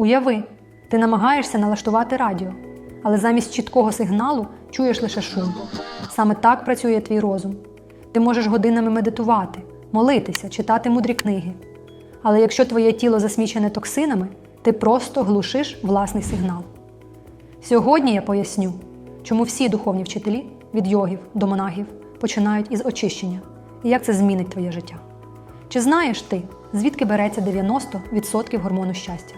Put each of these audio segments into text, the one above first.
Уяви, ти намагаєшся налаштувати радіо, але замість чіткого сигналу чуєш лише шум. Саме так працює твій розум. Ти можеш годинами медитувати, молитися, читати мудрі книги. Але якщо твоє тіло засмічене токсинами, ти просто глушиш власний сигнал. Сьогодні я поясню, чому всі духовні вчителі від йогів до монахів починають із очищення і як це змінить твоє життя. Чи знаєш ти, звідки береться 90% гормону щастя?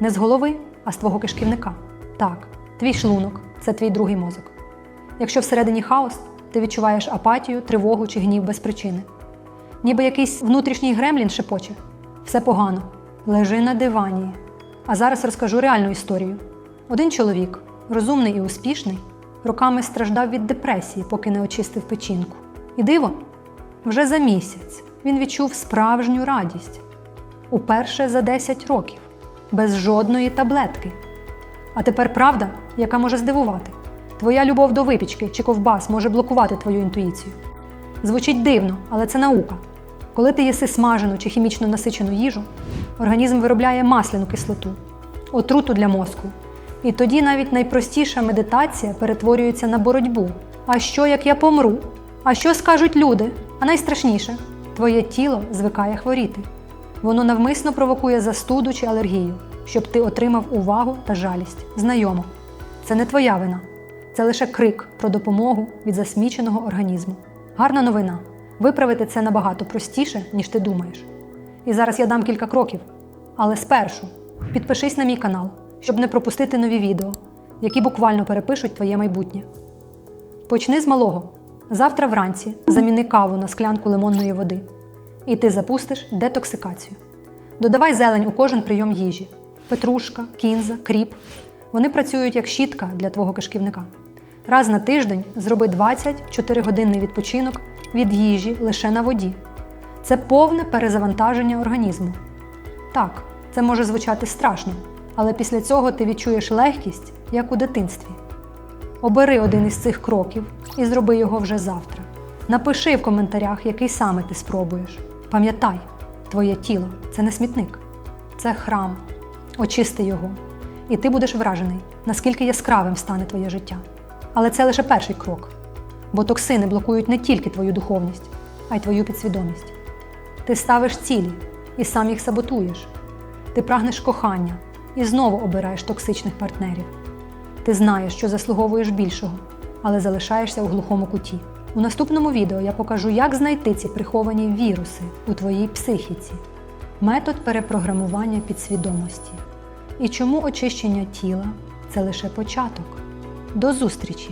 Не з голови, а з твого кишківника. Так, твій шлунок це твій другий мозок. Якщо всередині хаос, ти відчуваєш апатію, тривогу чи гнів без причини. Ніби якийсь внутрішній гремлін шепоче. Все погано. Лежи на дивані. А зараз розкажу реальну історію. Один чоловік, розумний і успішний, роками страждав від депресії, поки не очистив печінку. І диво, вже за місяць він відчув справжню радість. Уперше за 10 років, без жодної таблетки. А тепер правда, яка може здивувати. Твоя любов до випічки чи ковбас може блокувати твою інтуїцію. Звучить дивно, але це наука. Коли ти їси смажену чи хімічно насичену їжу, організм виробляє масляну кислоту, отруту для мозку. І тоді навіть найпростіша медитація перетворюється на боротьбу. А що, як я помру? А що скажуть люди? А найстрашніше твоє тіло звикає хворіти. Воно навмисно провокує застуду чи алергію, щоб ти отримав увагу та жалість. Знайомо. Це не твоя вина. Це лише крик про допомогу від засміченого організму. Гарна новина. Виправити це набагато простіше, ніж ти думаєш. І зараз я дам кілька кроків. Але спершу підпишись на мій канал, щоб не пропустити нові відео, які буквально перепишуть твоє майбутнє. Почни з малого. Завтра вранці заміни каву на склянку лимонної води. І ти запустиш детоксикацію. Додавай зелень у кожен прийом їжі: петрушка, кінза, кріп. Вони працюють як щітка для твого кишківника. Раз на тиждень зроби 24-годинний відпочинок від їжі лише на воді. Це повне перезавантаження організму. Так, це може звучати страшно, але після цього ти відчуєш легкість, як у дитинстві. Обери один із цих кроків і зроби його вже завтра. Напиши в коментарях, який саме ти спробуєш. Пам'ятай, твоє тіло це не смітник, це храм. Очисти його, і ти будеш вражений, наскільки яскравим стане твоє життя. Але це лише перший крок, бо токсини блокують не тільки твою духовність, а й твою підсвідомість. Ти ставиш цілі і сам їх саботуєш. Ти прагнеш кохання і знову обираєш токсичних партнерів. Ти знаєш, що заслуговуєш більшого, але залишаєшся у глухому куті. У наступному відео я покажу, як знайти ці приховані віруси у твоїй психіці, метод перепрограмування підсвідомості і чому очищення тіла це лише початок. До зустрічі!